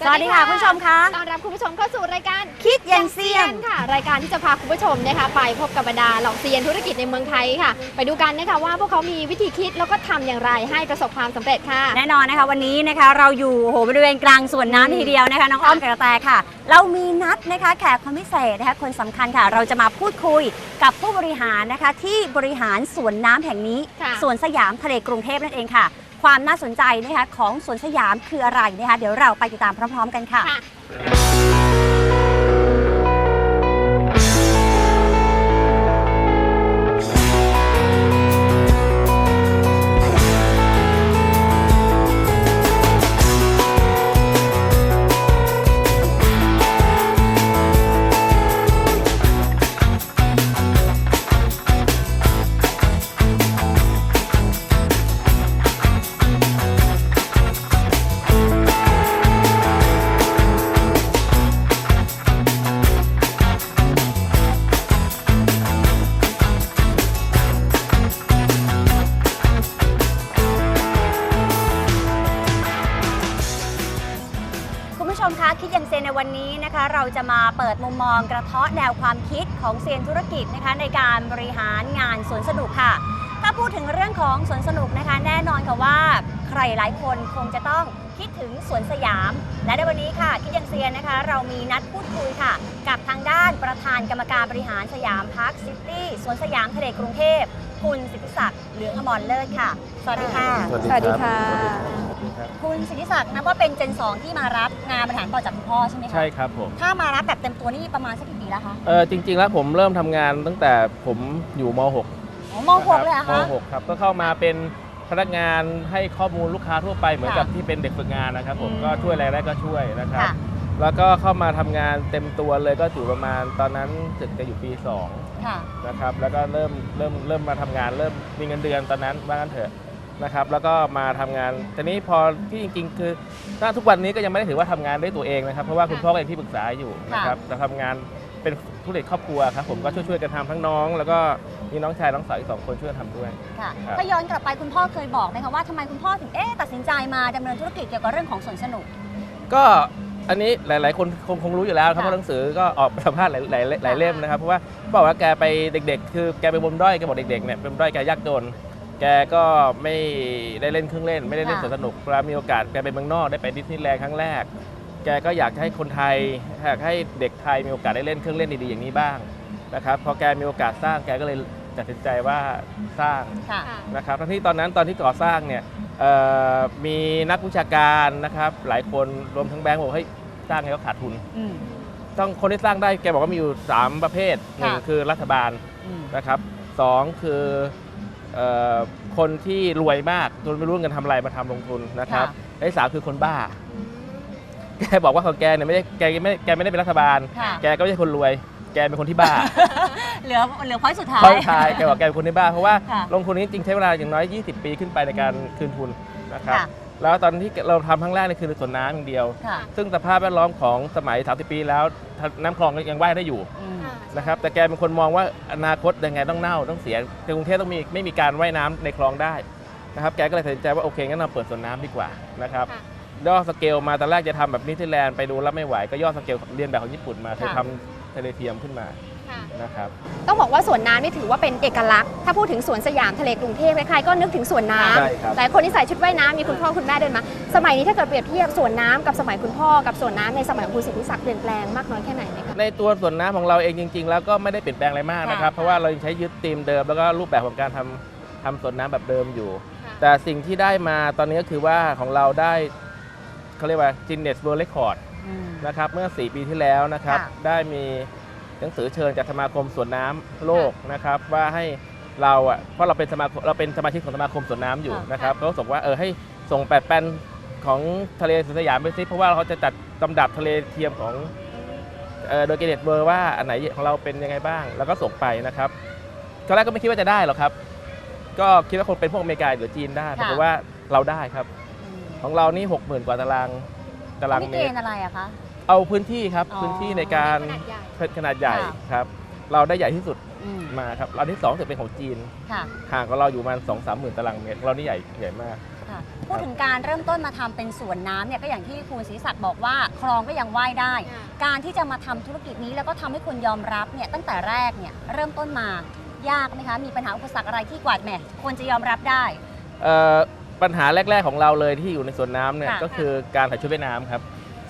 สวัสดีค่ะคุณผู้ชมคะต้อนรับคุณผู้ชมเข้าสู่รายการคิดยังเซียนค่ะ รายการที่จะพาคุณผู้ชมนะคะไปพบกับบรรดาเหล่าเซียนธุรกิจในเมืองไทยค่ะ ไปดูกันนะคะว่าพวกเขามีวิธีคิดแล้วก็ทำอย่างไรให้ประสบความสำเร็จค่ะ แน่นอนนะคะวันนี้นะคะเราอยู่โหบริเวณกลางสวนน้ำทีเดียวนะคะน้องอ้อมกับกระแตค่ะ เรามีนัดนะคะแขกคนพิเศษนะคะคนสำคัญค่ะ เราจะมาพูดคุยกับผู้บริหารนะคะที่บริหารสวนน้ำแห่งนี้ค่ะสวนสยามทะเลกรุงเทพนั่นเองค่ะ ความน่าสนใจนะคะของสวนสยามคืออะไรนะคะเดี๋ยวเราไปติดตามพร้อม ๆ กันค่ะ มุมมองกระเทาะแนวความคิดของเซียนธุรกิจนะคะในการบริหารงานสวนสนุกค่ะ ถ้าพูดถึงเรื่องของสวนสนุกนะคะ แน่นอนค่ะว่าใครหลายคนคงจะต้องคิดถึงสวนสยาม และในวันนี้ค่ะ คิดยังเซียนนะคะ เรามีนัดพูดคุยค่ะ กับทางด้านประธานกรรมการบริหารสยามพาร์คซิตี้สวนสยามทะเลกรุงเทพ คุณสิทธิศักดิ์เหลืองอมรเลิศค่ะ สวัสดีค่ะสวัสดีค่ะ คุณสิทธิศักดิ์นับว่าเป็นเจน 2 ที่มารับงานบริหารต่อจากคุณพ่อใช่ไหมคะใช่ครับผม ถ้ามารับแบบเต็มตัวนี่ประมาณสักกี่ปีแล้วคะเออจริง ๆ แล้วผมเริ่มทำงานตั้งแต่ผมอยู่ม .6 อ๋อมหกเลยเหรอม คะ .6 ครับ ก็เข้ามาเป็นพนักงานให้ข้อมูลลูกค้าทั่วไปเหมือนค่ะกับที่เป็นเด็กฝึกงานนะครับ ผมอืม ก็ช่วยอะไรได้ก็ช่วยนะครับ ค่ะ แล้วก็เข้ามาทำงานเต็มตัวเลยก็อยู่ประมาณตอนนั้นถึงจะอยู่ปี 2 ค่ะ นะครับแล้วก็เริ่มเริ่มเริ่มมาทำงานเริ่มมีเงินเดือนตอนนั้นว่างั้นเถอะนะครับแล้วก็มาทำงานทีนี้พอที่จริงๆคือถ้าทุกวันนี้ก็ยังไม่ได้ถือว่าทำงานด้วยตัวเองนะครับเพราะว่าคุณพ่อก็เป็นที่ปรึกษาอยู่นะครับแต่ทำงานเป็นธุรกิจครอบครัวครับผมก็ช่วยๆกันทำทั้งน้อง แล้วก็มีน้องชายน้องสาวอีกสองคนช่วยกันทำด้วย ค่ะ ครับ ถ้าย้อนกลับไปคุณพ่อเคยบอกไหมคะว่าทำไมคุณพ่อถึงเอ๊ะตัดสินใจมาดำเนินธุรกิจเกี่ยวกับเรื่องของสวนสนุก ก็ อันนี้หลาย ๆ คนคงคงรู้อยู่แล้วครับค่ะเพราะหนังสือก็ออกสัมภาษณ์หลายหลายหลายเล่มนะครับเพราะว่าบอกว่าแกไปเด็ก ๆ คือแกเป็นบมด้อยแกบอกเด็ก ๆ เนี่ยเป็นบมด้อยแกยากจนแกก็ไม่ได้เล่นเครื่องเล่น ไม่ได้เล่นสวนสนุกเวลามีโอกาสแกไปเมืองนอกได้ไปดิสนีย์แลนด์ครั้งแรก แกก็อยากให้คนไทยอยากให้เด็กไทยมีโอกาสได้เล่นเครื่องเล่นดี ๆ อย่างนี้บ้างนะครับพอแกมีโอกาสสร้างแกก็เลยตัดสินใจว่าสร้างค่ะค่ะนะครับทั้งที่ตอนนั้นตอนที่ก่อสร้างเนี่ยเอ่อ มีนักวิชาการนะครับ หลายคนรวมทั้งแบงก์บอกให้ยสร้างไงก็ขาดทุนอืม ต้องคนที่สร้างได้แกบอกว่ามีอยู่ 3 ประเภทหนึ่งค่ะ คือรัฐบาลอืมนะครับสองคือเอ่อคนที่รวยมากจนไม่รู้เงินทำอะไรมาทำลงทุนนะครับค่ะและที่สามคือคนบ้า แกบอกว่าของแกเนี่ยไม่ได้แกไม่แกไม่ได้เป็นรัฐบาล ค่ะ แกก็ไม่ใช่คนรวย แกเป็นคนที่บ้าเหลือเหลือพอยต์สุดท้าย ค่อยทายแกบอกแกเป็นคนที่บ้า เพราะว่าค่ะลงทุนนี้จริงใช้เวลาอย่างน้อย 20 ปีขึ้นไปในการคืนทุนนะครับค่ะ แล้วตอนที่เราทำครั้งแรกนี่คือสวนน้ำอย่างเดียว ค่ะซึ่งสภาพแวดล้อมของสมัย 30 ปีแล้วน้ำคลองก็ยังว่ายได้อยู่อืม นะครับแต่แกเป็นคนมองว่าอนาคตยังไงต้องเน่าต้องเสียในกรุงเทพต้องมีไม่มีการว่ายน้ำในคลองได้นะครับแกก็เลยตัดสินใจว่าโอเคงั้นเราเปิดสวนน้ำดีกว่านะครับค่ะ ย่อสเกลมาตอนแรกจะทำแบบนิวซีแลนด์ไปดูแล้วไม่ไหวก็ย่อสเกลเรียนแบบของญี่ปุ่นมาคือทำ ทะเลเทียมขึ้นมาค่ะ นะครับต้องบอกว่าสวนน้ำนี่ถือว่าเป็นเอกลักษณ์ ถ้าพูดถึงสวนสยามทะเลกรุงเทพใครๆก็นึกถึงสวนน้ใช่ครับำหลายคนที่ใส่ชุดว่ายน้ำมีคุณพ่อคุณแม่เดินมา สมัยนี้ถ้าเกิดเปรียบเทียบสวนน้ำกับสมัยคุณพ่อกับสวนน้ำในสมัยของคุณสิทธิศักดิ์เปลี่ยนแปลงมากน้อยแค่ไหนไหมคะ ในตัวสวนน้ำของเราเองจริง ๆ แล้วก็ไม่ได้เปลี่ยนแปลงอะไรมากนะครับ ค่ะเพราะว่าเรายังใช้ยึดธีมเดิม แล้วก็รูปแบบของการทำทำสวนน้ำแบบเดิมอยู่ ค่ะแต่สิ่งที่ได้มาตอนนี้ก็คือว่าของเราได้เขาเรียกว่า Guinness World Record อืม นะครับเมื่อ 4 ปีที่แล้วนะครับค่ะได้มีหนังสือเชิญจากสมาคมสวนน้ำโลกนะครับว่าให้เราอะเพราะเราเป็นสมาคมเราเป็นสมาชิกของสมาคมสวนน้ำอยู่ค่ะ นะครับเขาส่งว่าเออให้ส่งแปดแปลนของทะเลสวนสยามไปซิเพราะว่าเขาจะจัดลำดับทะเลเทียมของเอ่อโดยเกเนตเบอร์ว่าอันไหนของเราเป็นยังไงบ้าง แล้วก็ส่งไปนะครับตอนแรกก็ไม่คิดว่าจะได้หรอกครับ ก็คิดว่าคงเป็นพวกอเมริกาหรือจีนได้ปรากฏว่าเราได้ครับอืมของเรานี่ 60,000 กว่าตาราง ตารางนี่เมเกตณรฑ์อะไรอะคะ เอาพื้นที่ครับอ๋อ พื้นที่ในการขนาดใหญ่เป็นขนาดใหญ่ค่ะครับ เราได้ใหญ่ที่สุดอืมมาครับเราที่สองจะเป็นของจีน ค่ะห่างกับเราอยู่ประมาณสองสามหมื่นตารางเมตรเรานี่ใหญ่ใหญ่มาก ค่ะพูดถึงการเริ่มต้นมาทำเป็นสวนน้ำเนี่ยก็อย่างที่คุณศรีศักดิ์บอกว่าคลองก็ยังว่ายได้การที่จะมาทำธุรกิจนี้แล้วก็ทำให้คนยอมรับเนี่ยตั้งแต่แรกเนี่ยเริ่มต้นมายากไหมคะมีปัญหาอุปสรรคอะไรที่กว่าแหมคนจะยอมรับได้ เอ่อ ปัญหาแรก ๆ ของเราเลยที่อยู่ในสวนน้ำเนี่ยค่ะ ก็คือการใส่ชุดว่ายน้ำครับ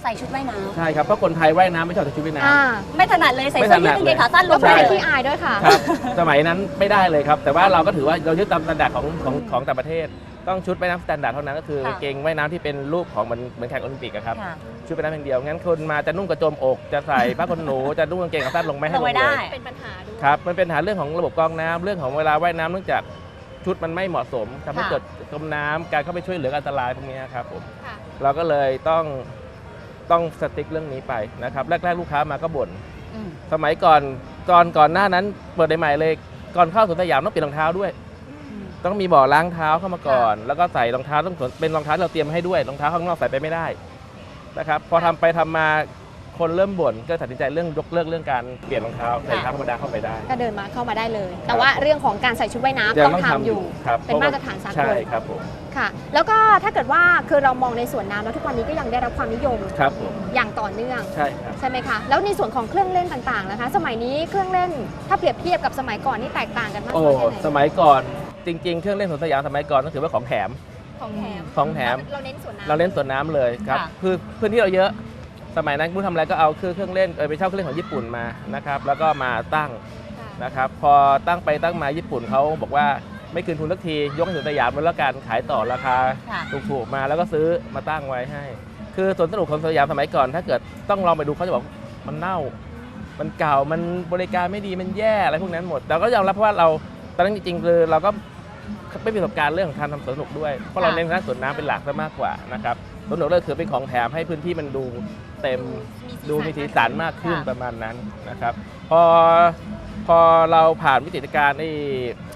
ใส่ชุดว่ายน้ใช่ครับเพราะคนไทยว่ายน้ำไม่ชอบใส่ชุดว่ายน้อ่าำไม่ถนัดเลยใส่ไม่เสื้อถนัยืดดกางเกงขาสั้นลแล้วงไม่ไปได้เลย ที่อายด้วยค่ะำครับ สมัยนั้นไม่ได้เลยครับ แต่ว่าเราก็ถือว่าเรายึดตามมาตรฐานของของของต่างประเทศ ต้องชุดว่ายน้ำสแตนดาร์ดเท่านั้นก็คือค่ะ กางเกงว่ายน้ำที่เป็นรูปของเหมือนเหมือนแข่งโอลิมปิกอะครับ ค่ะชุดว่ายน้ำเพียงเดียว งั้นคนมาจะนุ่งกระโจมอก จะใส่ผ้าขนหนู จะนุ่งกางเกงขาสั้นลงไม่ให้ลลงงไว้เลได้ ย เป็นปัญหาด้วย ครับ มันเป็นปัญหาเรื่องของระบบกรองน้ำเรื่องของเวลาว่ายน้ำเนื่องจาก ชุดมันไม่เหมาะสมทำให้ค่ะ เกิดจมน้ำการเข้าไปช่วยเหลืออันตรายพวกนี้ครับผม ค่ะ เราก็เลยต้องต้องสติ๊กเรื่องนี้ไปนะครับแรกๆลูกค้ามาก็บ่นอืมสมัยก่อนก่อนก่อนหน้านั้นเปิดใหม่ๆเลยก่อนเข้าสวนสยามต้องเปลี่ยนรองเท้าด้วย ต้องมีบ่อล้างเท้าเข้ามาก่อน แล้วก็ใส่รองเท้าต้องเป็นรองเท้าที่เราเตรียมให้ด้วยรองเท้าข้างนอกใส่ไปไม่ได้นะครับพอทำไปทำมา คนเริ่มบ่นก็ตัดสินใจเรื่องยกเลิกเรื่องการเปลี่ยนรองเท้าใส่รองเท้าธรรมดาเข้าไปได้ ก็เดินมาเข้ามาได้เลย แต่ว่าเรื่องของการใส่ชุดว่ายน้ำยัต้องทำอยู่ครับเป็นมาตรฐานสากลใช่ครับผมค่ะ แล้วก็ถ้าเกิดว่าคือเรามองในสวนน้ำแล้วทุกวันนี้ก็ยังได้รับความนิยมครับผมอย่างต่อเนื่องใช่ครับใช่ไหมคะแล้วในส่วนของเครื่องเล่นต่างๆนะคะ สมัยนี้เครื่องเล่นถ้าเปรียบเทียบกับสมัยก่อนนี่แตกต่างกันมากโอ้น้อยแค่ไหนสมัยก่อนจริง ๆ เครื่องเล่นสวนสยามสมัยก่อนต้องถือว่าของแถมของแถมของแถมเราเน้นสวนน้ำเราเล่นสวนน้ำเลยครับค่ะคือพื้นที่เราเยอะ สมัยนั้นผู้ทำอะไรก็เอาเครื่องเครื่องเล่นเออไปเช่าเครื่องเล่นของญี่ปุ่นมานะครับแล้วก็มาตั้งค่ะนะครับพอตั้งไปตั้งมาญี่ปุ่นเขาบอกว่าไม่คืนทุนสักที ยกให้สวนสยามมาแล้วกันขายต่อราคาค่ะถูกๆมาแล้วก็ซื้อมาตั้งไว้ให้ คือสวนสนุกของสวนสยามสมัยก่อน ถ้าเกิดต้องลองไปดูเขาจะบอกมันเน่า มันเก่ามันบริการไม่ดีมันแย่อะไรพวกนั้นหมดแต่ก็ยอมรับเพราะว่าเราตอนนั้นจริงๆคือเราก็ไม่มีประสบการณ์เรื่องของการทำสวนสนุกด้วยเพราะเราค่ะ เน้นทางด้านสวนน้ำเป็นหลักซะมากกว่านะครับสวนสนุกเลยคือเป็นของแถมให้พื้นที่มันดู เต็มดูมีสีสันมากขึ้นค่ะประมาณนั้นนะครับ พอพอเราผ่านวิกฤตการณ์ไอ้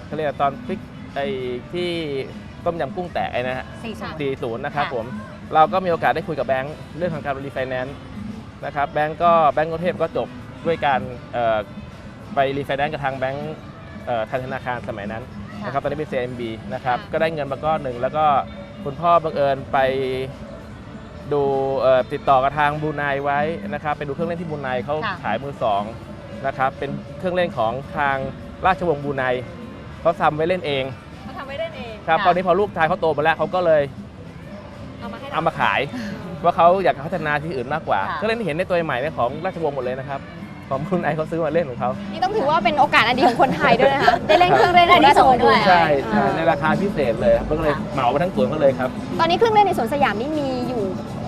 เขาเรียกว่าตอนพลิกไอ้ที่ต้มยำกุ้งแตกไอ้นะฮะสี่สาม40นะครับค่ะ ผมเราก็มีโอกาสได้คุยกับแบงค์เรื่องของการรีไฟแนนซ์นะครับแบงค์ก็แบงก์กรุงเทพก็จบด้วยการเอ่อไปรีไฟแนนซ์กับทางแบงค์เอ่อทางธนาคารสมัยนั้น นะครับตอนนี้เป็น CMB นะครับ ค่ะ ก็ได้เงินมาก้อนหนึ่ง แล้วก็คุณพ่อบังเอิญไป ดูเอ่อติดต่อกับทางบรูไนไว้นะครับไปดูเครื่องเล่นที่บรูไนเขาค่ะขายมือสองนะครับเป็นเครื่องเล่นของทางราชวงศ์บรูไนเขาทำไว้เล่นเองเขาทำไว้เล่นเองครับค่ะตอนนี้พอลูกชายเขาโตมาแล้วเขาก็เลยเอามาให้เอามาขาย ว่าเขาอยากพัฒนาที่อื่นมากกว่าค่ะเครื่องเล่นที่เห็นในตัวใหม่เนี่ยของราชวงศ์หมดเลยนะครับของบรูไนเขาซื้อมาเล่นของเขานี่ต้องถือว่าเป็นโอกาสอันดีของคนไทยด้วยนะคะ ได้เล่นเครื่องเล่นได้ที่ส่งด้วยใช่ใช่อ่าในราคาพิเศษเลยครับก็เลยเหมาไปทั้งสวนก็เลยครับ ตอนนี้เครื่องเล่นในสวนสยามนี่มีอยู่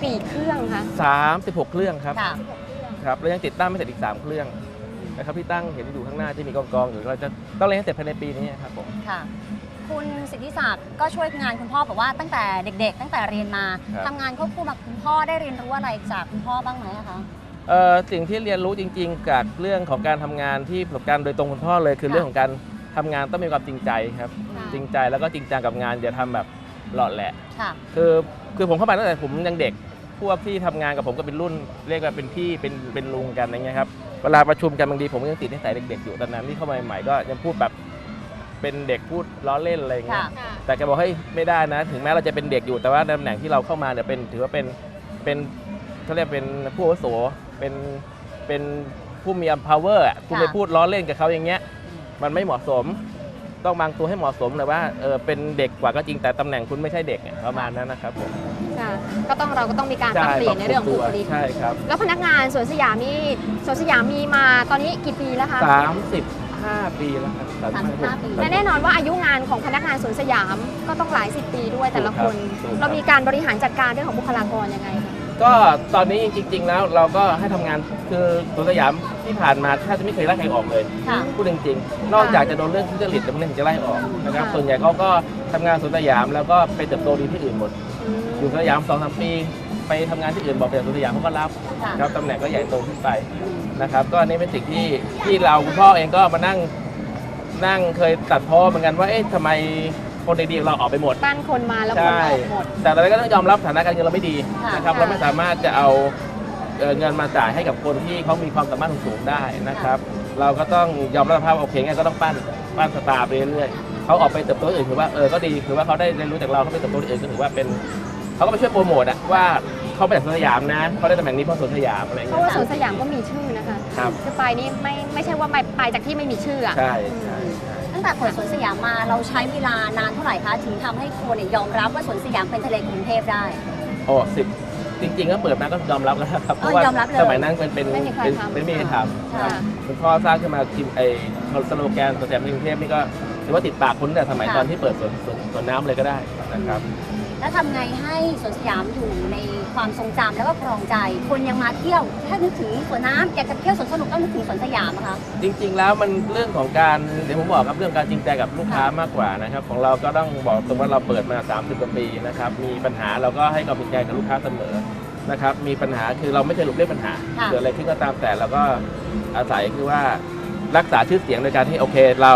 กี่เครื่องคะ36 เครื่องครับค่ะครับแล้วยังติดตั้งไม่เสร็จอีก 3 เครื่องนะครับที่ตั้งเห็นอยู่ข้างหน้าที่มีกองกองๆอยู่เราจะต้องเล่นให้เสร็จภายในปีนี้ครับผม ค่ะ คุณสิทธิศักดิ์ก็ช่วยงานคุณพ่อบอกว่าตั้งแต่เด็ก ๆ ตั้งแต่เรียนมาครับ ทำงานควบคู่กับคุณพ่อได้เรียนรู้อะไรจากคุณพ่อบ้างไหมอะคะ เอ่อสิ่งที่เรียนรู้จริง ๆ จากเรื่องของการทำงานที่ประสบการณ์โดยตรงคุณพ่อเลย คือค่ะ เรื่องของการทำงานต้องมีความจริงใจครับค่ะจริงใจแล้วก็จริงจังกับงานอย่าทำแบบหลอดแหละ ค่ะ คือคือผมเข้ามาตั้งแต่ผมยังเด็ก พวกที่ทำงานกับผมก็เป็นรุ่น เรียกว่าเป็นพี่เป็นเป็นลุงกันอะไรเงี้ยครับเวลาประชุมกันบางทีผมก็ยังติดนิสัยเด็กๆอยู่ตอนนั้นที่เข้ามาใหม่ๆก็ยังพูดแบบเป็นเด็กพูดล้อเล่นอะไรเงี้ยค่ะแต่แกบอกเฮ้ยไม่ได้นะ ถึงแม้เราจะเป็นเด็กอยู่แต่ว่าตำแหน่งที่เราเข้ามาเนี่ยเป็นถือว่าเป็นเป็นเขาเรียกเป็นผู้อาวุโสเป็นเป็นผู้มี power อะคุณไปพูดล้อเล่นกับเขาอย่างเงี้ยมันไม่เหมาะสม ต้องวางตัวให้เหมาะสมเลยว่าเออเป็นเด็กกว่าก็จริงแต่ตำแหน่งคุณไม่ใช่เด็กอะประมาณนั้นนะครับผมค่ะก็ต้องเราก็ต้องมีการปรับเปลี่ยนในเรื่องของบุคลิกใช่ครับแล้วพนักงานสวนสยามนี่สวนสยามมีมาตอนนี้กี่ปีแล้วคะ35 ปีแล้วครับ35ปีและแน่นอนว่าอายุงานของพนักงานสวนสยามก็ต้องหลายสิบปีด้วยแต่ละคนถูกครับเรามีการบริหารจัดการเรื่องของบุคลากรยังไงคะ ก็ตอนนี้จริง ๆ แล้วเราก็ให้ทำงานคือสวนสยามที่ผ่านมาแทบจะไม่เคยไล่ใครออกเลยค่ะ พูดจริงๆนอกจากจะโดนเรื่องทุจริตแล้วมันถึงจะไล่ออกนะครับค่ะ ส่วนใหญ่เขาก็ทำงานสวนสยามแล้วก็ไปเติบโตดีที่อื่นหมด อืม อยู่สวนสยามสองสามปี ไปทำงานที่อื่นบอกเป็นสวนสยามเขาก็รับค่ะ ครับตำแหน่งก็ใหญ่โตขึ้นไปนะครับ ก็อันนี้เป็นสิ่งที่ที่เราคุณพ่อเองก็มานั่งนั่งเคยตัดพ้อเหมือนกันว่าเอ๊ะทำไม คนดีๆของเราออกไปหมดปั้นคนมาแล้วคนออกหมด แต่ตอนนั้นก็ต้องยอมรับฐานะการเงินเราไม่ดีค่ะนะครับค่ะเราไม่สามารถจะเอาเอ่อเงินมาจ่ายให้กับคนที่เขามีความสามารถสูงๆได้นะครับ เราก็ต้องยอมรับสภาพว่าโอเคงั้นก็ต้องปั้นปั้นสตาร์ไปเรื่อยเขาออกไปเติบโตที่อื่นถือว่าเออก็ดีคือว่าเขาได้เรียนรู้จากเราเขาไปเติบโตที่อื่นก็ถือว่าเป็นเขาก็ไปช่วยโปรโมทอะว่าเขาไปจากสวนสยามนะเขาได้ตำแหน่งนี้เพราะสวนสยามอะไรอย่างเพเงี้ราะยว่าสวนสยามก็มีชื่อนะคะครับคือไปนี่ไม่ไม่ใช่ว่าไปไปจากที่ไม่มีชื่ออะใช่ใช่ใช่ตั้ง แต่เปิดสวนสยามมาเราใช้เวลานานเท่าไหร่คะถึงทำให้คนเนี่ยยอมรับว่าสวนสยามเป็นทะเลกรุงเทพได้ โอ้สิบจริงๆก็เปิดมาก็ยอมรับแล้วครับเพราะว่ายอมรับเลยสมัยนั้นเป็นเป็นไม่มีใครเป็นทำเป็นไม่มีใครทำครับค่ะคุณพ่อสร้างขึ้นมาทีมไอ้สโลแกนสวนสยามในกรุงเทพนี่ก็ถือว่าติดปากคุณตั้งแต่สมัยค่ะ ตอนที่เปิดสวนสวนสวนน้ำเลยก็ได้นะครับ แล้วทำไงให้สวนสยามอยู่ในความทรงจำแล้วก็ครองใจ คนยังมาเที่ยว ถ้านึกถึงสวนน้ำอยากจะเที่ยวสวนสนุกต้องนึกถึงสวนสยามอะคะจริงๆ แล้วมันเรื่องของการเดี๋ยวผมบอกครับเรื่องการจริงใจกับลูกค้ามากกว่านะครับของเราก็ต้องบอกตรงว่าเราเปิดมา 30กว่าปีนะครับมีปัญหาเราก็ให้ความจริงใจกับลูกค้าเสมอนะครับมีปัญหาคือเราไม่เคยหลบเลี่ยงปัญหาค่ะเกิดอะไรขึ้นก็ตามแต่เราก็อาศัยคือว่ารักษาชื่อเสียงโดยการที่โอเค เรา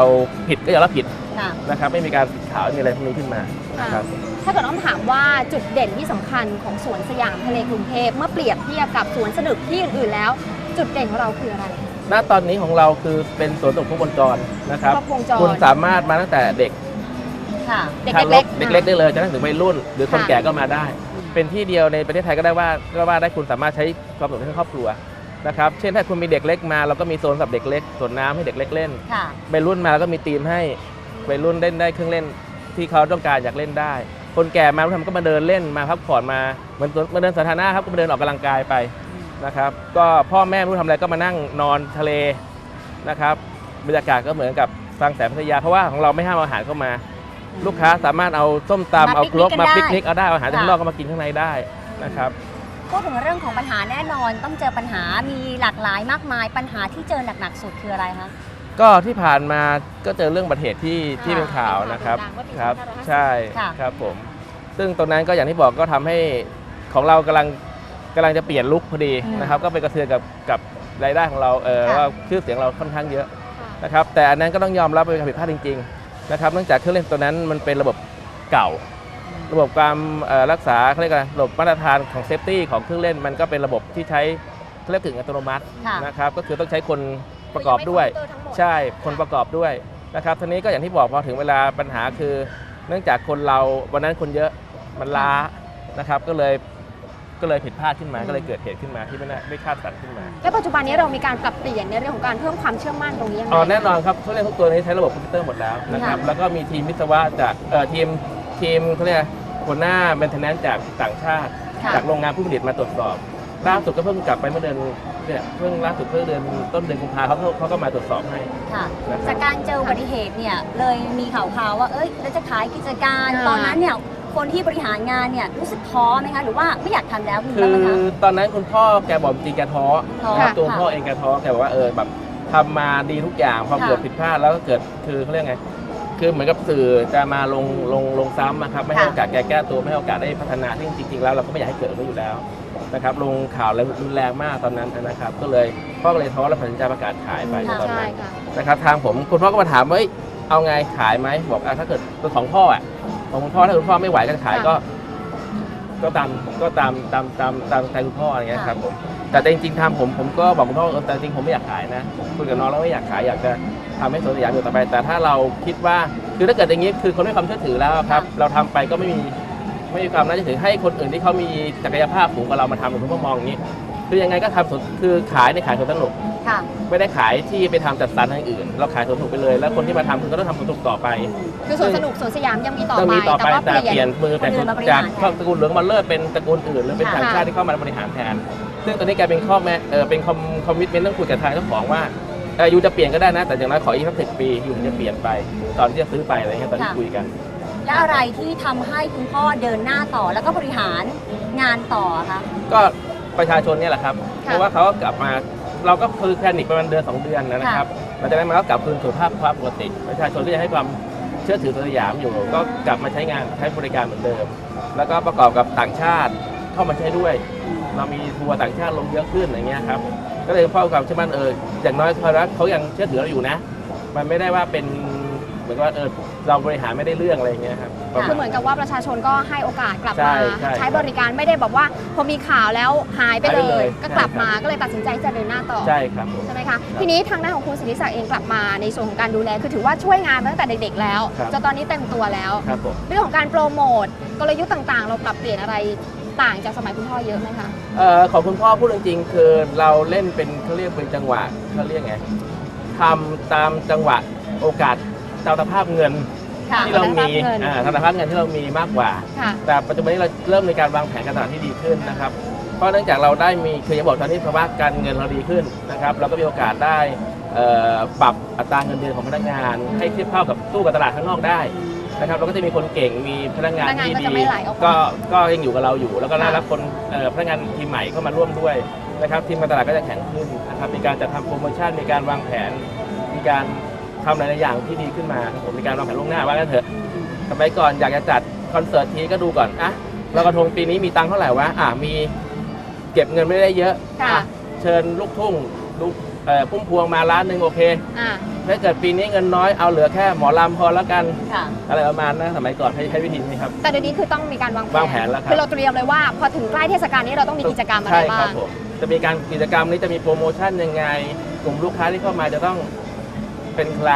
ผิดก็ยอมรับผิดค่ะ นะครับไม่มีการปิดข่าวไม่มีอะไรพวกนี้ขึ้นมา นะครับ ถ้าเกิดต้องถามว่าจุดเด่นที่สำคัญของสวนสยามทะเลกรุงเทพเมื่อเปรียบเทียบกับสวนสนุกที่อื่นๆแล้ว จุดเด่นของเราคืออะไร ณตอนนี้ของเราคือเป็นสวนสนุกครบวงจรนะครับ ครบวงจร คุณสามารถมาตั้งแต่เด็กค่ะ เด็กทารเล็กเด็กๆได้เลยจนถึงวัยรุ่น หรือคนค่ะ แก่ก็มาได้ เป็นที่เดียวในประเทศไทยก็ได้ว่าก็ว่าได้คุณสามารถใช้ความสนุกในครอบครัวนะครับเช่นถ้าคุณมีเด็กเล็กมาเราก็มีโซนสำหรับเด็กเล็กสวนน้ำให้เด็กเล็กเล่น ค่ะ วัยรุ่นมาแล้วก็มีธีมให้วัยรุ่นเล่นได้เครื่องเล่น ที่เขาต้องการอยากเล่นได้ คนแก่มาทำก็มาเดินเล่นมาพักผ่อนมาเหมือนสวนมาเดินสาธารณะครับก็มาเดินออกกำลังกายไปนะครับก็พ่อแม่ไม่รู้ทำอะไรก็มานั่งนอนทะเลนะครับบรรยากาศก็เหมือนกับฟังแสงพัทยาเพราะว่าของเราไม่ห้ามเอาอาหารเข้ามา ลูกค้าสามารถเอาส้มตำมาเอาครกปิกนิกกันมาได้ปิกนิกเอาได้เอาอาหารจากค่ะข้างนอกก็มากินข้างในได้นะครับพูดถึงเรื่องของปัญหาแน่นอนต้องเจอปัญหามีหลากหลายมากมาย ปัญหาที่เจอหนักๆสุดคืออะไรคะ ก็ที่ผ่านมาก็เจอเรื่องอุบัติเหตุที่ที่เป็นข่าวนะครับเป็นข่าวครับดังว่าปีใช่ค่ะ ครับผม ซึ่งตรงนั้นก็อย่างที่บอกก็ทำให้ของเรากำลังกำลังจะเปลี่ยนลุคพอดีอืมนะครับ ก็ไปกระเทือนกับกับรายได้ของเราเออค่ะ ว่าชื่อเสียงเราค่อนข้างเยอะค่ะนะครับ แต่อันนั้นก็ต้องยอมรับว่าเป็นความผิดพลาดจริงๆนะครับเนื่องจากเครื่องเล่นตัวนั้นมันเป็นระบบเก่า ระบบการเอ่อรักษาเขาเรียกอะไรระบบมาตรฐานของเซฟตี้ของเครื่องเล่นมันก็เป็นระบบที่ใช้เขาเรียกถึงอัตโนมัติค่ะ นะครับ ก็คือต้องใช้คน ประกอบด้วยคือยังไม่คอมพิวเตอร์ทั้งหมดใช่คนประกอบด้วยนะครับทีนี้ก็อย่างที่บอกพอถึงเวลาปัญหาคือ เนื่องจากคนเราวันนั้นคนเยอะมันล้านะครับก็เลยก็เลยผิดพลาดขึ้นมาอืมก็เลยเกิดเหตุขึ้นมาที่ไม่น่าไม่คาดฝันขึ้นมา และปัจจุบันนี้เรามีการปรับเปลี่ยนในเรื่องของการเพิ่มความเชื่อมั่นตรงนี้ยังไงอ๋อแน่นอนครับทุกเรื่องทุกตัวนี้ใช้ระบบคอมพิวเตอร์หมดแล้วนะครับค่ะแล้วก็มีทีมวิศวะจากเอ่อทีมทีมเขาเรียกหัวหน้าเมนเทนแนนจากต่างชาติค่ะจากโรงงานผู้ผลิตมาตรวจสอบล่าสุดก็เพิ่งกลับไปเมื่อเดือน เนี่ยเพิ่งล่าสุดเพิ่งเดือนต้นเดือนกุมภาเขาเขาก็มาตรวจสอบให้ ค่ะนะคจารับกการเจออุบัติเหตุเนี่ยเลยมีข่าวๆว่าเอ้ยแล้วจะขายกิจการอ่า ตอนนั้นเนี่ยคนที่บริหารงานเนี่ยรู้สึกท้อไหมคะหรือว่าไม่อยากทำแล้วมีคืบ้างอไหมคะ ตอนนั้นคุณพ่อแกบอกจริงแกท้อท้อนะครับตัวค่ะพ่อเองแกท้อแกบอกว่าเออแบบทำมาดีทุกอย่างพอค่ะเกิดผิดพลาดแล้วก็เกิดคือเขาเรียกไงคือเหมือนกับสื่อจะมาลงลงลงซ้ำนะครับไม่ให้ค่ะ โอกาสแกแก้ตัวไม่ให้โอกาสได้พัฒนาที่งจริงๆแล้วเราก็ไม่อยากให้เกิดขึ้นอยู่แล้ว นะครับลงข่าวแล้วรุนแรงมากตอนนั้นนะครับ ก็เลยพ่อก็เลยท้อแล้วตัดสินใจประกาศขายไปในตอนใช่นั้นค่ะ นะครับทางผมคุณพ่อก็มาถามว่าเอ้ยเอาไงขายไหมบอกอะถ้าเกิดเป็นของพ่ออะของคุณพ่อถ้าคุณพ่อไม่ไหวก็จะขายค่ะก็ ก็ตามก็ตามตามตามตามใจคุณพ่ออะไรเงี้ยครับผมแต่จริงๆทำผมผมก็บอกคุณพ่อเออแต่จริงๆผมไม่อยากขายนะคุยกับน้องแล้วไม่อยากขายอยากจะทำให้สวนสยามอยู่ต่อไป แต่ถ้าเราคิดว่าคือถ้าเกิดอย่างนี้คือคนไม่มีความเชื่อถือแล้วครับ เราทำไปก็ไม่มี ไม่มีความน่าเชื่อถือให้คนอื่นที่เขามีศักยภาพสูงกว่าเรามาทำคุณพ่อมองอย่างนี้ คือยังไงก็ทำสวนคือขายในขายสวนสนุก ค่ะ ไม่ได้ขายที่ไปทำจัดสรรทางอื่น เราขายสวนสนุกไปเลย แล้วคนที่มาทำคือก็ต้องทำสวนสนุกต่อไป คือสวนสนุกสวนสยามยังมีต่อต้องไปมีต่อไปแต่ว่าแต่เปเปลี่ลี่ยยนนมือเป็นคนอื่นมาบริจากหารแทน ตระกูลเหลืองมาเลิศเป็นตระกูลอื่นหรือเป็นค่ะ ต่างชาติที่เข้ามาบริหารแทน ซึ่งตอนนี้กลายเป็นข้อแม้เออเป็นคอมคอมมิชเมนต์ต้องคุยกับทางเจ้าของว่าเออยูจะเปลี่ยนก็ได้นะ แต่อย่างน้อยขออีกสักสิบปียูถึงจะเปลี่ยนไป ตอนที่จะซื้อไปอะไรเงี้ยตอนที่คุยกัน และอะไรที่ทำให้คุณพ่อเดินหน้าต่อแล้วก็บริหารงานต่อคะ ก็ประชาชนเนี่ยแหละครับค่ะเพราะว่าเขาก็กลับมาเราก็คือแพนิคประมาณเดือนสองเดือนนะครับหลังจากนั้นมันก็กลับคืนสู่ภาพภาพปกติ ประชาชนก็ยังให้ความเชื่อถือสยามอยู่ ก็กลับมาใช้งานใช้บริการเหมือนเดิม แล้วก็ประกอบกับต่างชาติเข้ามาใช้ด้วย เรามีทัวร์ต่างชาติลงเยอะขึ้นอะไรเงี้ยครับ ก็เลยเพิ่มความเชื่อมั่นเอออย่างน้อยเขารักเขายังเชื่อถือเราอยู่นะ มันไม่ได้ว่าเป็นเหมือนกับว่าเออ เราบริหารไม่ได้เรื่องอะไรอย่างเงี้ยครับประคือมาณเหมือนกับว่าประชาชนก็ให้โอกาสกลับใช่มาใช่ใช้บริการไม่ได้แบบว่า พอมีข่าวแล้วหายไปหายไปเลเลยย ก็กลับใช่ครับ มาก็เลยตัดสินใจที่จะเดินหน้าต่อ ใช่ครับผม ใช่ไหมคะ ทีนี้ทางด้านของคุณสิทธิศักดิ์เองกลับมาในส่วนของการดูแล คือถือว่าช่วยงานมาตั้งแต่เด็กๆแล้วครับ จนตอนนี้เต็มตัวแล้ว ครับผมเรื่องของการโปรโมทกลยุทธ์ต่างๆ เราปรับเปลี่ยนอะไรต่างจากสมัยคุณพ่อเยอะไหมคะ เอ่อของคุณพ่อพูดจริงๆคือเราเล่นเป็นเขาเรียกเป็นจังหวะเขาเรียกไงทำตามจังหวะโอกาส ตามสภาพเงินค่ะที่เรามีสภาพเงิน อ่าตามสภาพเงินที่เรามีมากกว่า ค่ะ แต่ปัจจุบันนี้เราเริ่มในการวางแผนการตลาดที่ดีขึ้นนะครับ เพราะเนื่องจากเราได้มีคือจะบอกตอนนี้ภาวะการเงินเราดีขึ้นนะครับ เราก็มีโอกาสได้เอ่อปรับอัตราเงินเดือนของพนักงาน ให้เทียบเท่ากับตู้กับตลาดข้างนอกได้นะครับ เราก็จะมีคนเก่งมีพนักงานพนักงานที่ก็ดีจะไม่ไหลออกมาก็ก็ยังอยู่กับเราอยู่ แล้วก็ได้ค่ะรับคนเอ่อพนักงานทีมใหม่เข้ามาร่วมด้วยนะครับทีมการตลาดก็จะแข็งขึ้นนะครับมีการจัดทำโปรโมชั่นมีการวางแผน มีการ ทำหลายๆอย่างที่ดีขึ้นมาครับผมมีการวางแผนล่วงหน้าว่ากันเถอะสมัยก่อนอยากจะจัดคอนเสิร์ตทีก็ดูก่อนอะลอยกระทงปีนี้มีตังค์เท่าไหร่วะอะมีเก็บเงินไม่ได้เยอะค่ะอะเชิญลูกทุ่งลูกเอ่อพุ่มพวงมาล้านหนึ่งโอเคอ่าถ้าเกิดปีนี้เงินน้อยเอาเหลือแค่หมอลำพอแล้วกันค่ะ อะไรประมาณนั้นสมัยก่อนใช้ใช้วิธีนี้ครับ แต่เดี๋ยวนี้คือต้องมีการวางแผนวางแผนแล้วครับคือเราเตรียมเลยว่า พอถึงใกล้เทศกาลนี้เราต้องมีกิจกรรมอะไรใช่คบ้ารับงผมจะมีการกิจกรรมนี้จะมีโปรโมชั่นยังไง กลุ่มลูกค้าที่เข้ามาจะต้อง เป็นใคร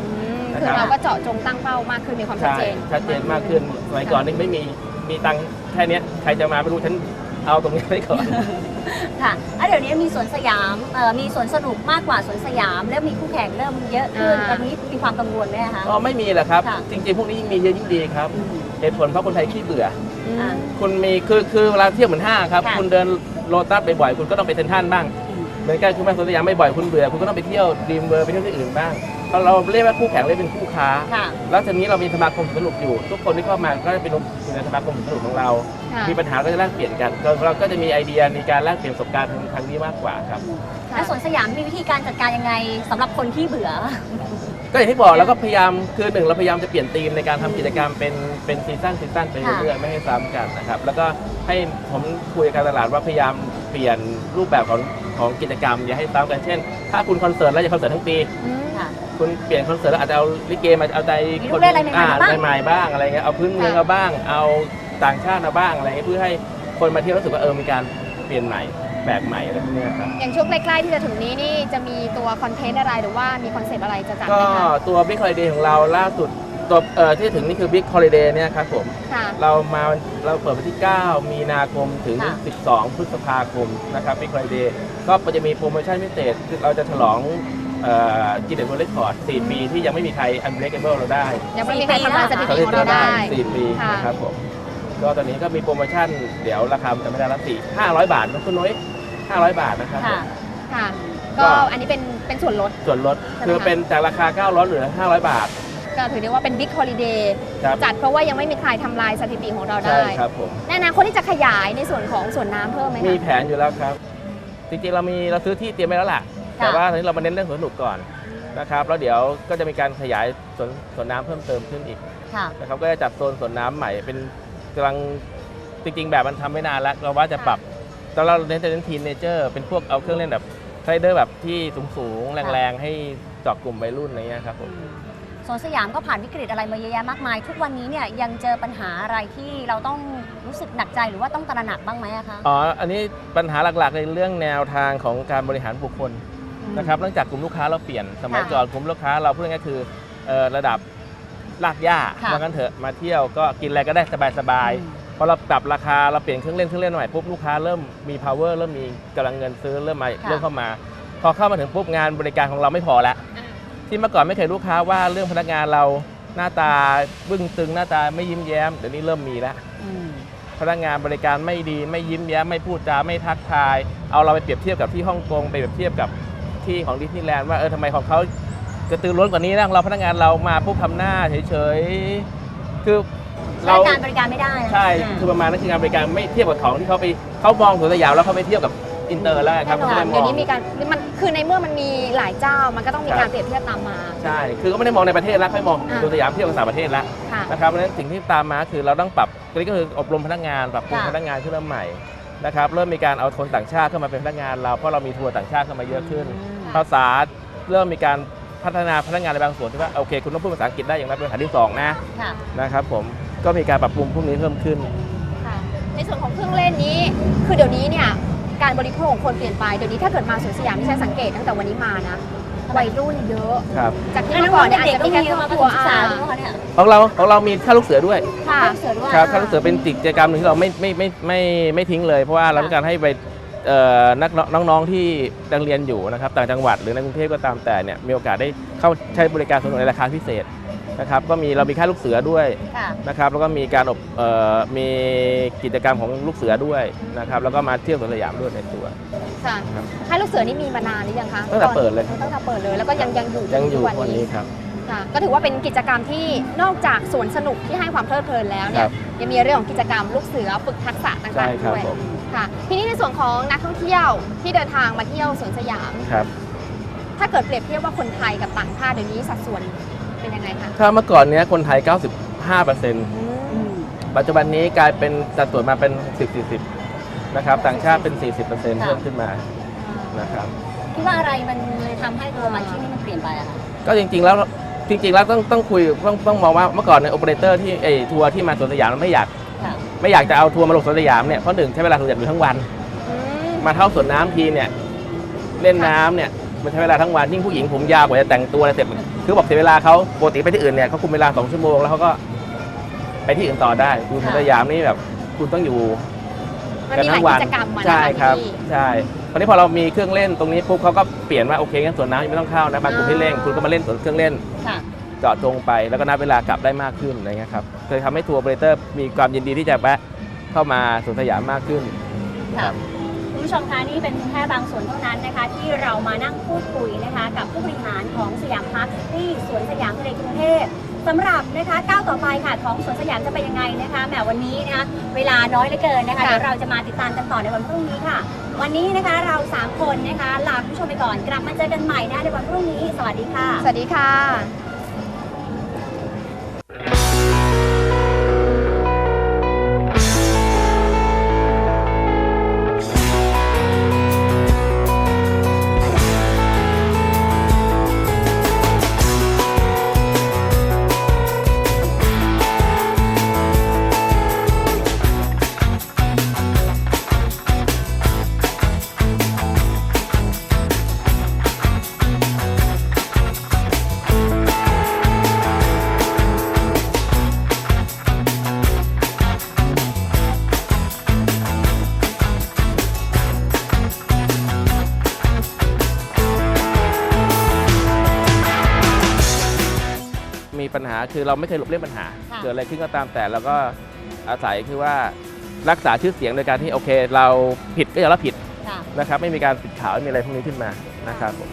อืมนะคืครัอบ เราก็เจาะจงตั้งเป้ามากขึ้นมีความชัดใช่เจนชัดเจนมากขึ้นสมัยก่อนนี่ไม่มีมีตังค์แค่เนี้ยใครจะมาไม่รู้ฉันเอาตรงนี้ไว้ก่อน ค่ะแล้วเดี๋ยวนี้มีสวนสยามเอ่อมีสวนสนุกมากกว่าสวนสยามเริ่มมีคู่แข่งเริ่มเยอะขึ้นอ่าตอนนี้มีความกังวลไหมคะ อ๋อไม่มีแหละครับ ค่ะ จริงๆ พวกนี้ยิ่งมีเยอะยิ่งดีครับเหตุผลเพราะคนไทยขี้เบื่อ อืมอ่าคุณมีคือคือเวลาเที่ยวเหมือนห้างครับ ค่ะ คุณเดินโลตัสบ่อยๆคุณก็ต้องไปเซ็นทรัลบ้าง เหมือนกันคุณมาสวนสยามไม่บ่อยคุณเบื่อคุณก็ต้องไปเที่ยวดีมเวอร์ไปเที่ยวที่อื่นบ้างเพราะเราเรียกว่าคู่แข่งเรียกเป็นคู่ค้า ค่ะแล้วทีนี้เรามีสมาคมสนุกอยู่ ทุกคนที่เข้ามาก็จะเป็นอยู่ในสมาคมสนุกของเรา ค่ะ มีปัญหาก็จะแลกเปลี่ยนกันก็เราก็จะมีไอเดียในการแลกเปลี่ยนประสบการณ์ทางนี้มากกว่าครับ แล้วสวนสยามมีวิธีการจัดการยังไงสำหรับคนที่เบื่อ ก็อย่างที่บอกแล้วก็พยายามคือหนึ่งเราพยายามจะเปลี่ยนธีมในการทำกิจกรรมเป็นเป็นซีซั่นซีซั่นไปเรื่อยๆไม่ให้ซ้ำกันนะครับแล้วก็ให้ผมคุยกับการตลาดว่าพยายามเปลี่ยนรูปแบบของ ของกิจกรรม อย่าให้ซ้ำกันเช่น ถ้าคุณคอนเสิร์ตแล้วอย่าคอนเสิร์ตทั้งปี อืม ค่ะ คุณเปลี่ยนคอนเสิร์ตแล้วอาจจะเอาลิเกมาเอาใจมีคลูนกเล่นอะไรใหม่ๆอ่ามาบ้าง ใหม่ๆบ้างอะไรเงี้ยเอาพื้นเมืองค่ะเอาบ้าง เอาต่างชาติมาบ้างอะไรเงี้ยเพื่อให้คนมาเที่ยวรู้สึกว่าเออมีการเปลี่ยนใหม่แปลกใหม่อะไรพวกเนี้ยครับ อย่างช่วงใกล้ๆที่จะถึงนี้นี่จะมีตัวคอนเทนต์อะไรหรือว่ามีคอนเซ็ปต์อะไรจะจัดไหก็มคะ ตัว Big Holiday ของเราล่าสุด ตัวเอ่อที่ถึงนี่คือ Big Holiday เนี่ยครับผมค่ะ เรามาเราเปิดวันที่ 9 มีนาคมถึง ค่ะ 12 พฤษภาคมนะครับบิ๊กไฟเดย์ก็จะมีโปรโมชั่นพิเศษคือเราจะฉลองจีเดนเวอร์เรคคอร์ด4ปีที่ยังไม่มีใคร Unbreakable เราได้ยังไม่มีใครทำลายสถิติของเราได้ 4 ปีค่ะ นะครับผมก็ตอนนี้ก็มีโปรโมชั่นเดี๋ยวราคาจะไม่ได้ละสี่500 บาทนะคุณนุ้ย500 บาทนะครับผมค่ะค่ะ ก็ก็ อันนี้เป็นเป็นส่วนลด ส่วนลดใช่ไหมคือคะเป็นจากราคา 900เหลือ 500 บาท ก็ถือได้ว่าเป็นบิ๊กฮอลิเดย์ครับจัดเพราะว่ายังไม่มีใครทำลายสถิติของเราใช่ได้ครับผม แน่นะคนที่จะขยายในส่วนของส่วนน้ำเพิ่มไหมมีคะแผนอยู่แล้วครับ จริงๆ เรามีเราซื้อที่เตรียมไว้แล้วล่ะ แต่ว่าตอนนี้เรามาเน้นเรื่องสวนสนุกก่อนนะครับ แล้วเดี๋ยวก็จะมีการขยายสวนสวนน้ำเพิ่มเติมขึ้นอีกค่ะ นะครับ ก็จะจัดโซนสวนน้ำใหม่เป็นกำลังจริงๆ แบบมันทำไม่นานแล้วเราว่าจะปรับตอนเราเน้นจะเน้นทีนเนเจอร์เป็นพวกเอาเครื่องเล่นแบบไฟเดอร์แบบที่สูงๆ แรงๆ ให้เจาะกลุ่มวัยรุ่นอะไรเงี้ยครับผม สวนสยามก็ผ่านวิกฤตอะไรมาเยอะแยะมากมาย ทุกวันนี้เนี่ยยังเจอปัญหาอะไรที่เราต้องรู้สึกหนักใจหรือว่าต้องตระหนักบ้างไหมอะคะ อ๋อ อันนี้ปัญหาหลักๆในเรื่องแนวทางของการบริหารบุคคลนะครับ เนื่องจากกลุ่มลูกค้าเราเปลี่ยน สมัยค่ะก่อนกลุ่มลูกค้าเราพูดง่ายๆคือเอ่อระดับลากหญ้าค่ะว่างั้นเถอะมาเที่ยวก็กินอะไรก็ได้สบายๆพอเราปรับราคาเราเปลี่ยนเครื่องเล่นเครื่องเล่นใหม่ปุ๊บลูกค้าเริ่มมี power เริ่มมีกำลังเงินซื้อเริ่มมาค่ะเริ่มเข้ามา พอเข้ามาถึงปุ๊บงานบริการของเราไม่พอแล้ว ที่เมื่อก่อนไม่เคยลูกค้าว่าเรื่องพนักงานเราหน้าตาบึ้งตึงหน้าตาไม่ยิ้มแย้มเดี๋ยวนี้เริ่มมีแล้วอืมพนักงานบริการไม่ดีไม่ยิ้มแย้มไม่พูดจาไม่ทักทาย เอาเราไปเปรียบเทียบกับที่ฮ่องกงไปเปรียบเทียบกับที่ของดิสนีย์แลนด์ว่าเออทำไมของเขาจะตื่นร้นกว่านี้นะของเราพนักงานเรามาปุ๊บทำหน้าเฉยๆคือใช้เรา การบริการไม่ได้นะใช่อ่าคือประมาณนั้นคืองานบริการไม่เทียบกับของที่เขาไปเขามองสวนสยามแล้วเขาไม่เทียบกับ อินเตอร์แล้วครับแน่นอนเขาไม่ได้มเดี๋ยอวงนี้มีการมันคือในเมื่อมันมีหลายเจ้ามันก็ต้องมีครับการเปรียบเทียบตามมา ใช่ คือเขาไม่ได้มองในประเทศแล้วเขาไม่มองอ่าสวนสยามเทียบกับต่างประเทศแล้วค่ะ นะครับเพราะฉะนั้นสิ่งที่ตามมาคือเราต้องปรับนี่ก็คืออบรมพนักงานปรับปรุงค่ะพนักงานขึ้นมาใหม่นะครับเริ่มมีการเอาคนต่างชาติเข้ามาเป็นพนักงานเราเพราะเรามีทัวร์ต่างชาติเข้ามาเยอะขึ้นภาษาเริ่มมีการพัฒนาพนักงานในบางส่วนที่ว่าโอเค คุณต้องพูดภาษาอังกฤษได้อย่างน้อยเป็นภาษาที่สองนะค่ะ นะครับผมก็มีการปรับปรุงพวกนี้เพิ่มขึ้น ค่ะในส่วนของเครื่องเล่นนี้ คือเดี๋ยวนี้เนี่ย การบริโภคของคนเปลี่ยนไปเดี๋ยวนี้ถ้าเกิดมาสวนสยามที่ฉันสังเกตตั้งแต่วันนี้มานะวัยรุ่นเยอะ ครับจากที่แล้วเมื่อก่อนเนี่ยอาจเด็กจะก็มีมีแค่มาครปอบฐครัวมศึกษาอ่าด้วยคะเนี่ยของเราของเรามีค่าลูกเสือด้วยค่ะเสือด้วยครับค่าลูกเสือเป็นกิจกรรมหนึ่งที่เราไม่ไม่ไม่ไม่ไม่ทิ้งเลย เพราะว่าเราต้องการให้ไปเอ่อนักน้องๆที่ยังเรียนอยู่นะครับต่างจังหวัดหรือในกรุงเทพก็ตามแต่เนี่ยมีโอกาสได้เข้าใช้บริการสวนสนุกในราคาพิเศษ นะครับก็มีเรามีค่าลูกเสือด้วยค่ะ นะครับแล้วก็มีการอบเอ่อมีกิจกรรมของลูกเสือด้วยนะครับแล้วก็มาเที่ยวสวนสยามด้วยในตัว ค่ะครับให้ลูกเสือนี่มีมานานหรือยังคะตั้งแต่เปิดเลยครับตั้งแต่เปิดเลย แล้วก็ยังยังอยู่ยังอยู่ทุกวันนี้ครับ ค่ะ ก็ถือว่าเป็นกิจกรรมที่นอกจากสวนสนุกที่ให้ความเพลิดเพลินแล้วเนี่คยรับยังมีเรื่องของกิจกรรมลูกเสือฝึกทักษะต่าใช่งๆครับด้วย ผม ค่ะ ทีนี้ในส่วนของนักท่องเที่ยวที่เดินทางมาเที่ยวสวนสยาม ครับถ้าเกิดเปรียบเทียบว่าคนไทยกับต่างชาติเดี๋ยวนี้สัดส่วน เป็นยังไงคะถ้าเมื่อก่อนเนี้ยคนไทย 95%อืมปัจจุบันนี้กลายเป็นสัดส่วนมาเป็น 10-40 นะครับ ต่างชาติเป็น 40%เพิ่มขึ้นมานะครับ คิดว่าอะไรมันเลยทำให้ตัวมาที่นี่มันเปลี่ยนไปอะคะก็จริงๆแล้วจริงๆแล้วต้องต้องคุยต้องต้องมองว่าเมื่อก่อนในโอเปอเรเตอร์ที่ไอทัวร์ที่มาสวนสยามไม่อยากค่ะไม่อยากจะเอาทัวร์มาลงสวนสยามเนี่ยเพราะหนึ่งใช้เวลาสวนสยามอยู่ทั้งวันอืมมาเท่าสวนน้ำทีเนี่ยเล่นน้ำเนี่ยมันใช้เวลาทั้งวันยิ่งผู้หญิงผมยาวกว่าจะแต่งตัวอะไรเสร็จ คือบอกเสียเวลาเขาปกติไปที่อื่นเนี่ยเขาคุมเวลาสองชั่วโมงแล้วเขาก็ไปที่อื่นต่อได้ดูสวนสยามนี่แบบ คุณต้องอยู่มันกันมีหลาทั้ยงวักินจกรรมมานะะใช่ครับที่ใช่คราวนี้พอเรามีเครื่องเล่นตรงนี้ปุ๊บเขาก็เปลี่ยนว่าโอเคงั้นสวนน้ำยังไม่ต้องเข้านะบางกลุ่มที่เล่นคุณก็มาเล่นสวนเครื่องเล่นค่ะเจาะจงไปแล้วก็นับเวลากลับได้มากขึ้นอะไรเงี้ยครับเคยทำให้ทัวร์โอเปอเรเตอร์มีความยินดีที่จะแวะเข้ามาสวนสยามมากขึ้นค่ะคุณ ผู้ชมคะนี่เป็นแค่บางส่วนเท่านั้นนะคะ ที่เรามานั่งพูดคุยนะคะ กับผู้บริหารของสยามพาร์คที่สวนสยามทะเลกรุงเทพสำหรับนะคะก้าวต่อไปค่ะของสวนสยามจะเป็นยังไงนะคะแหมวันนี้นะคะเวลาน้อยเหลือเกินนะคะค่ะเดี๋ยวเราจะมาติดตามกันต่อในวันพรุ่งนี้ค่ะ วันนี้นะคะเราสามคนนะคะลาคุณผู้ชมไปก่อนกลับมาเจอกันใหม่นะในวันพรุ่งนี้ สวัสดีค่ะ สวัสดีค่ะ คือเราไม่เคยหลบเลี่ยงปัญหา ค่ะ เกิดอะไรขึ้นก็ตามแต่เราก็อาศัยคือว่ารักษาชื่อเสียงโดยการที่โอเค เราผิดก็อย่ารับผิดค่ะ นะครับ ไม่มีการปิดข่าวไม่มีอะไรพวกนี้ขึ้นมานะครับผม